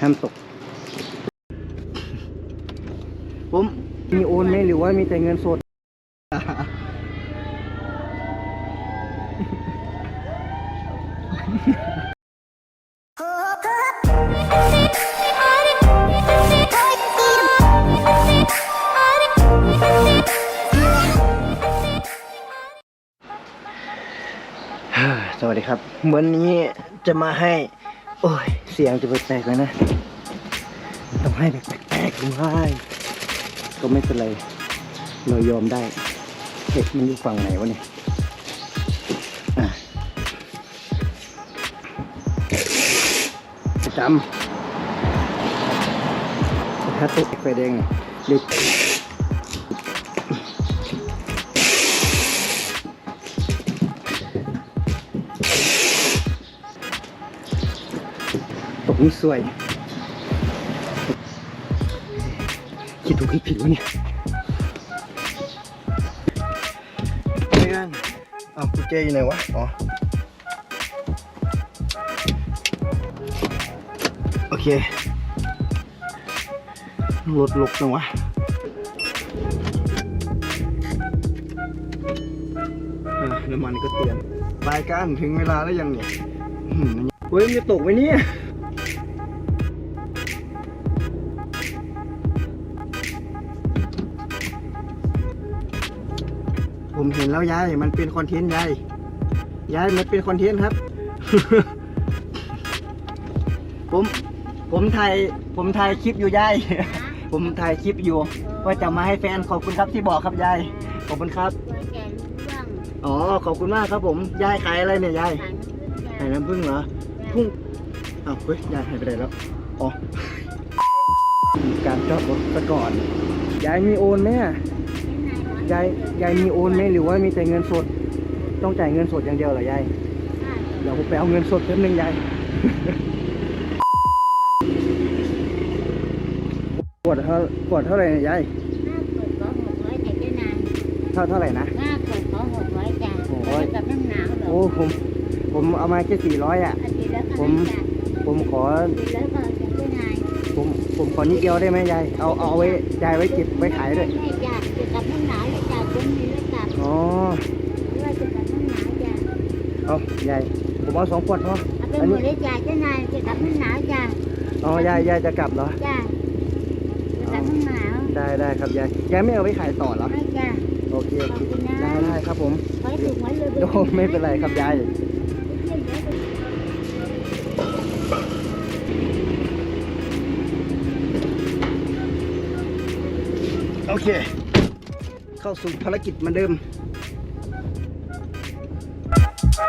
ห้ามตกผมมีโอนไหมหรือว่ามีแต่เงินสด สวัสดีครับ วันนี้จะมาให้ โอ้ย เสียงจะแปลกๆเลยนะต้องให้แปลกๆด้วยก็ไม่เป็นไร เรายอมได้เห็ดมันอยู่ฝั่งไหนวะเนี่ยอะจำถ้าตกไฟแดงเนี่ย รีบตกนี่สวย คิดถูกคิดผิดวะเนี่ยเพื่อนอ้าวกุญแจอยู่ไหนวะ อ๋อ โอเค รถลกจังวะน้ำมันก็เตือนรายการถึงเวลาแล้วยังเนี่ยเฮ้ยมันจะตกไหมเนี่ย ผมเห็นแล้วยาย มันเป็นคอนเทนต์ยาย ยายมันเป็นคอนเทนต์ครับ ผม ผมถ่าย ผมถ่ายคลิปอยู่ยาย ผมถ่ายคลิปอยู่ว่าจะมาให้แฟนขอบคุณครับที่บอกครับยาย ขอบคุณครับตัวแกนเรื่องอ๋อ ขอบคุณมากครับผม ยายขายอะไรเนี่ยยายขายน้ำผึ้งขายน้ำผึ้งเหรอพุ่งอ้าวเฮ้ย ยายหายไปไหนแล้ว อ๋อ การจอดรถซะก่อน ยายมีโอนไหมอะ ยายยายมีโอนไหมหรือว่ามีแต่เงินสด ต้องจ่ายเงินสดอย่างเดียวเหรอยายเดี๋ยวผมไปเอาเงินสดแป๊บนึงยายกดเท่ากดเท่าไหร่เนี่ยยายห้าขวดขอหกร้อยแต่เจ้านายเท่าเท่าไหร่นะห้าขวดขอหกร้อยจ้ะโอ้ยกับน้ำหนาวเหรอโอ้ผมผมเอามาแค่สี่ร้อยอะอาทิตย์ละผมผมขออาทิตย์ละก็จะเจ้านายผมผมขอนิดเดียวได้ไหมยาย เอาเอาไว้ยายไว้เก็บไว้ขายด้วยให้จ้ะเกี่ยวกับน้ำหนาว เอายายผมเอาสองขวดพอเอาไปหมดเลยจ้ะเจ้านายเกี่ยวกับน้ำหนาวจ้ะอ๋อยายยายจะกลับเหรอจ้ะเกี่ยวกับน้ำหนาวได้ได้ครับยายยายไม่เอาไว้ขายต่อเหรอให้จ้ะโอเคขอบคุณนะได้ได้ครับผมขอให้ถูกหวยเลยโอ้ไม่เป็นไรครับยายโอเค เข้าสู่ภารกิจเหมือนเดิม มัน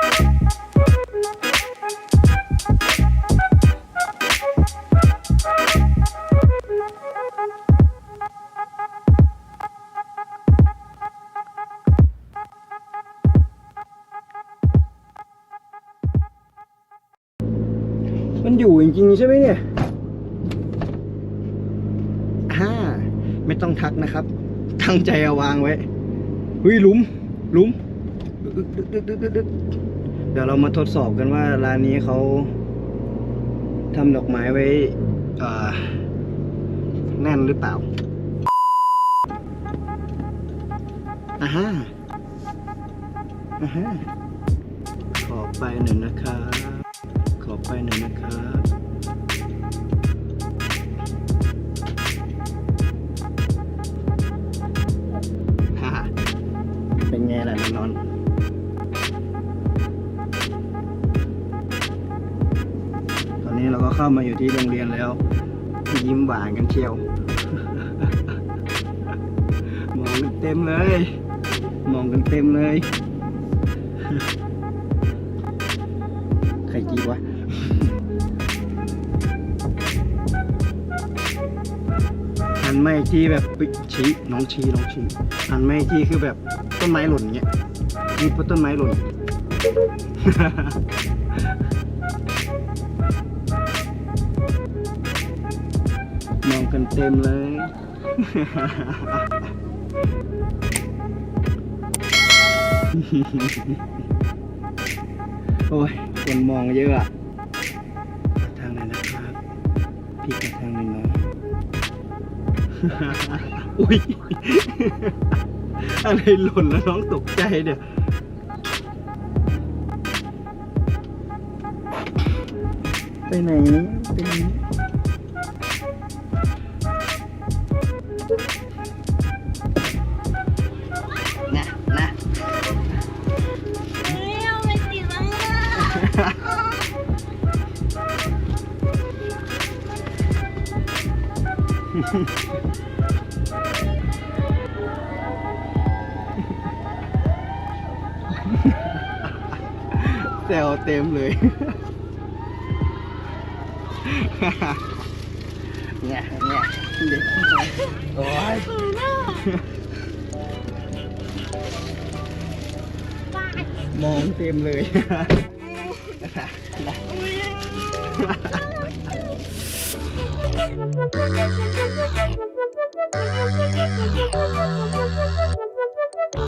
อยู่จริงๆใช่ไหมเนี่ยฮ่าไม่ต้องทักนะครับ ตั้งใจเอาวางไว้ เฮ้ยหลุมหลุม เดี๋ยวเรามาทดสอบกันว่าร้านนี้เขาทำดอกไม้ไว้แน่นหรือเปล่าอ่าฮะอ่าฮะขอไปหนึ่งนะครับ ขอไปหน่อยนะครับ เราก็เข้ามาอยู่ที่โรงเรียนแล้ว ยิ้มหวานกันเชียว มองกันเต็มเลย มองกันเต็มเลย ใครจีบวะหันไม่ที่แบบปิชี้น้องชี้น้องชี้หันไม่ที่คือแบบต้นไม้หล่นเงี้ยมีเพราะต้นไม้หล่น มองกันเต็มเลย โอ้ย คนมองเยอะอะทางไหนนะครับพลิกไปทางหนึงนะอุ้ย อะไรหล่นแล้วน้องตกใจเนี่ยไปไหนไปไหน แซวเต็มเลย เนี่ยเนี่ยเด็กโอ้ยมองเต็มเลย Thank you.